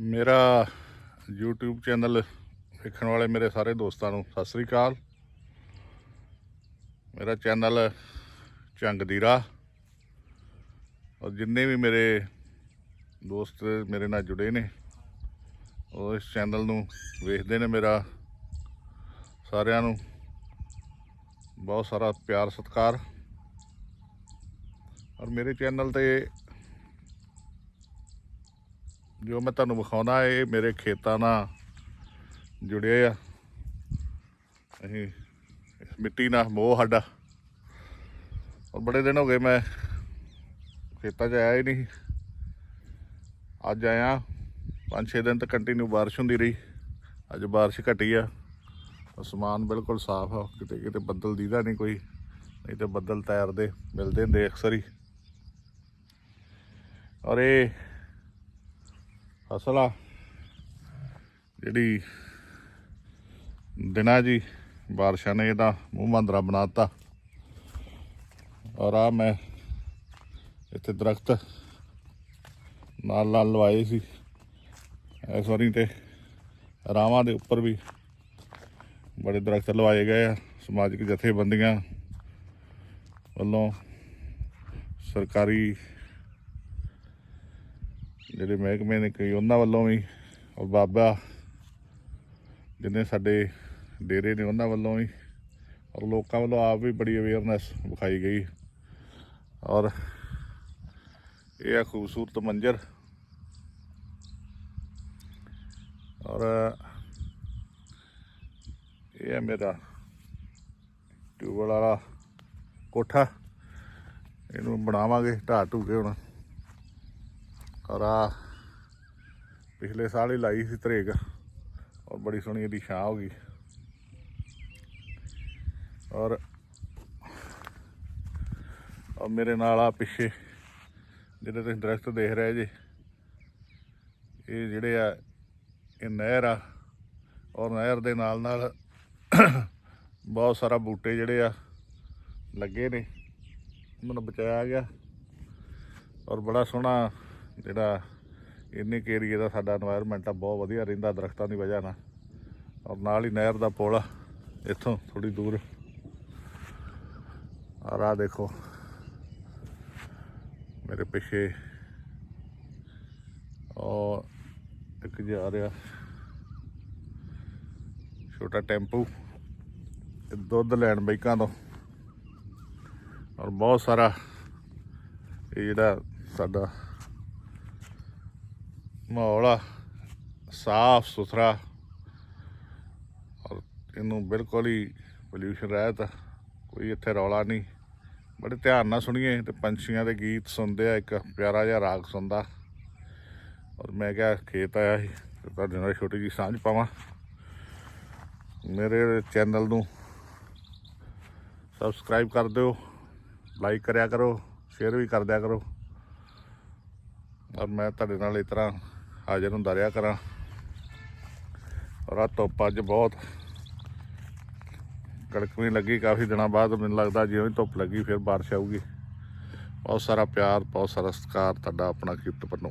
ਮੇਰਾ YouTube channel ਵੇਖਣ ਵਾਲੇ ਮੇਰੇ ਸਾਰੇ ਦੋਸਤਾਂ ਨੂੰ ਸਤਿ ਸ੍ਰੀ ਅਕਾਲ। ਮੇਰਾ ਚੈਨਲ ਚੰਗ ਦੀ ਰਾਹ। ਔਰ ਜਿੰਨੇ ਵੀ ਮੇਰੇ ਦੋਸਤ ਮੇਰੇ ਨਾਲ ਜੁੜੇ ਨੇ, ਉਹ ਇਸ ਚੈਨਲ ਨੂੰ ਵੇਖਦੇ ਨੇ ਮੇਰਾ। ਸਾਰਿਆਂ ਨੂੰ ਬਹੁਤ ਸਾਰਾ ਪਿਆਰ, ਸਤਿਕਾਰ। ਔਰ ਮੇਰੇ ਚੈਨਲ ਤੇ ਜੋ ਮੈਂ ਤੁਹਾਨੂੰ ਵਿਖਾਉਣਾ, ਇਹ ਮੇਰੇ ਖੇਤਾਂ ਨਾਲ ਜੁੜੇ ਆ। ਅਸੀਂ ਇਸ ਮਿੱਟੀ ਨਾਲ ਮੋਹ ਸਾਡਾ। ਔਰ ਬੜੇ ਦਿਨ ਹੋ ਗਏ ਮੈਂ ਖੇਤਾਂ 'ਚ ਆਇਆ ਹੀ ਨਹੀਂ। ਅੱਜ ਆਇਆ 5-6 ਦਿਨ ਤੱਕ ਕੰਟੀਨਿਊ ਬਾਰਿਸ਼ ਹੁੰਦੀ ਰਹੀ। ਅੱਜ ਬਾਰਿਸ਼ ਘਟੀ ਆ। ਅਸਮਾਨ ਬਿਲਕੁਲ ਸਾਫ਼ ਆ, ਕਿਤੇ ਕਿਤੇ ਬੱਦਲ ਦੀਦਾ ਨਹੀਂ ਕੋਈ। ਨਹੀਂ ਤੇ ਬੱਦਲ ਤੈਰਦੇ, ਮਿਲਦੇ ਹੁੰਦੇ ਅਕਸਰ ਹੀ। ਔਰ ਇਹ ਫਸਲ ਆ ਜਿਹੜੀ ਦਿਨਾਂ ਜੀ, ਬਾਰਿਸ਼ਾਂ ਨੇ ਇਹਦਾ ਮੂੰਹ ਮੰਦਰਾ ਬਣਾਤਾ ਔਰ ਆ ਮੈਂ ਇੱਥੇ ਦਰਖਤ ਨਾਲ ਨਾਲ ਲਵਾਏ ਸੀ। ਇਸ ਵਾਰੀ ਤੇ ਰਾਵਾਂ ਦੇ ਉੱਪਰ ਵੀ ਬੜੇ ਦਰਖਤ ਲਵਾਏ ਗਏ ਆ। ਸਮਾਜਿਕ ਜਥੇਬੰਦੀਆਂ ਵੱਲੋਂ ਸਰਕਾਰੀ ਜਿਹੜੇ ਮਹਿਕਮੇ ਨੇ ਕਈ ਉਹਨਾਂ ਵੱਲੋਂ ਵੀ, ਔਰ ਬਾਬਾ ਜਿੰਨੇ ਸਾਡੇ ਡੇਰੇ ਨੇ ਉਹਨਾਂ ਵੱਲੋਂ ਵੀ, ਔਰ ਲੋਕਾਂ ਵੱਲੋਂ ਆਪ ਵੀ ਬੜੀ ਅਵੇਅਰਨੈਸ ਵਿਖਾਈ ਗਈ। ਔਰ ਇਹ ਆ ਖੂਬਸੂਰਤ ਮੰਜ਼ਰ। ਔਰ ਇਹ ਹੈ ਮੇਰਾ ਟਿਊਬਲ ਵਾਲਾ ਕੋਠਾ। ਇਹਨੂੰ ਬਣਾਵਾਂਗੇ ਢਾਹ ਢੂ ਕੇ ਹੁਣ। ਔਰ ਆ ਪਿਛਲੇ ਸਾਲ ਹੀ ਲਾਈ ਸੀ ਤਰੇਕ ਔਰ ਬੜੀ ਸੋਹਣੀ ਇਹਦੀ ਛਾਂ ਹੋ ਗਈ। ਔਰ ਔਰ ਮੇਰੇ ਨਾਲ ਆ ਪਿੱਛੇ ਜਿਹੜੇ ਤੁਸੀਂ ਦਰਖਤ ਦੇਖ ਰਹੇ ਜੇ, ਇਹ ਜਿਹੜੇ ਆ, ਇਹ ਨਹਿਰ ਆ, ਔਰ ਨਹਿਰ ਦੇ ਨਾਲ ਨਾਲ ਬਹੁਤ ਸਾਰਾ ਬੂਟੇ ਜਿਹੜੇ ਆ ਲੱਗੇ ਨੇ ਉਹਨਾਂ ਨੂੰ ਬਚਾਇਆ ਗਿਆ। ਔਰ ਬੜਾ ਸੋਹਣਾ ਜਿਹੜਾ ਇੰਨੇ ਕੇ ਏਰੀਆ ਦਾ ਸਾਡਾ এনवायरमेंट ਆ, ਬਹੁਤ ਵਧੀਆ ਰਹਿੰਦਾ ਦਰਖਤਾਂ ਦੀ ਵਜ੍ਹਾ ਨਾਲ। ਔਰ ਨਾਲ ਹੀ ਨਹਿਰ ਦਾ ਪੁਲ ਇੱਥੋਂ ਥੋੜੀ ਦੂਰ। ਆ ਆ ਦੇਖੋ, ਮੇਰੇ ਪਿੱਛੇ ਔਰ ਇੱਕ ਜਾ ਰਿਹਾ, ਛੋਟਾ ਟੈਂਪੂ ਦੁੱਧ ਲੈਣ ਬਾਈਕਾਂ ਤੋਂ। ਔਰ ਬਹੁਤ ਸਾਰਾ ਇਹ ਜਿਹੜਾ ਸਾਡਾ ਮਾਹੌਲ ਆ, ਸਾਫ਼ ਸੁਥਰਾ। ਔਰ ਇਹਨੂੰ ਬਿਲਕੁਲ ਹੀ ਪੋਲਿਊਸ਼ਨ ਰਹਿਤ ਕੋਈ ਇੱਥੇ ਰੌਲਾ ਨਹੀਂ। ਬੜੇ ਧਿਆਨ ਨਾਲ ਸੁਣੀਏ, ਤੇ ਪੰਛੀਆਂ ਦੇ ਗੀਤ ਸੁਣਦੇ ਆ, ਇੱਕ ਪਿਆਰਾ ਜਿਹਾ ਰਾਗ ਸੁਣਦਾ। ਔਰ ਮੈਂ ਕਿਹਾ, ਖੇਤ ਆਇਆ ਸੀ ਤੁਹਾਡੇ ਨਾਲ ਛੋਟੀ ਜੀ ਸਾਂਝ ਪਾਵਾਂ। ਮੇਰੇ ਚੈਨਲ ਨੂੰ ਸਬਸਕ੍ਰਾਈਬ ਕਰ ਦਿਓ ਲਾਈਕ ਕਰਿਆ ਕਰੋ ਸ਼ੇਅਰ ਵੀ ਕਰਦਿਆ ਕਰੋ। ਔਰ ਮੈਂ ਤੁਹਾਡੇ ਨਾਲ ਇਸ ਤਰ੍ਹਾਂ ਹਾਜ਼ਰ ਹੁੰਦਾ ਰਿਹਾ ਕਰਾਂ। ਔਰ ਆ ਧੁੱਪ ਅੱਜ ਬਹੁਤ ਕੜਕਵੀਂ ਲੱਗੀ। ਕਾਫੀ ਦਿਨਾਂ ਬਾਅਦ ਮੈਨੂੰ ਲੱਗਦਾ ਜਿਵੇਂ ਧੁੱਪ ਲੱਗੀ ਫਿਰ ਬਾਰਿਸ਼ ਆਊਗੀ। ਬਹੁਤ ਸਾਰਾ ਪਿਆਰ, ਬਹੁਤ ਸਾਰਾ ਸਤਿਕਾਰ ਤੁਹਾਡਾ ਆਪਣਾ ਕੀਰਤ ਵੱਲੋਂ।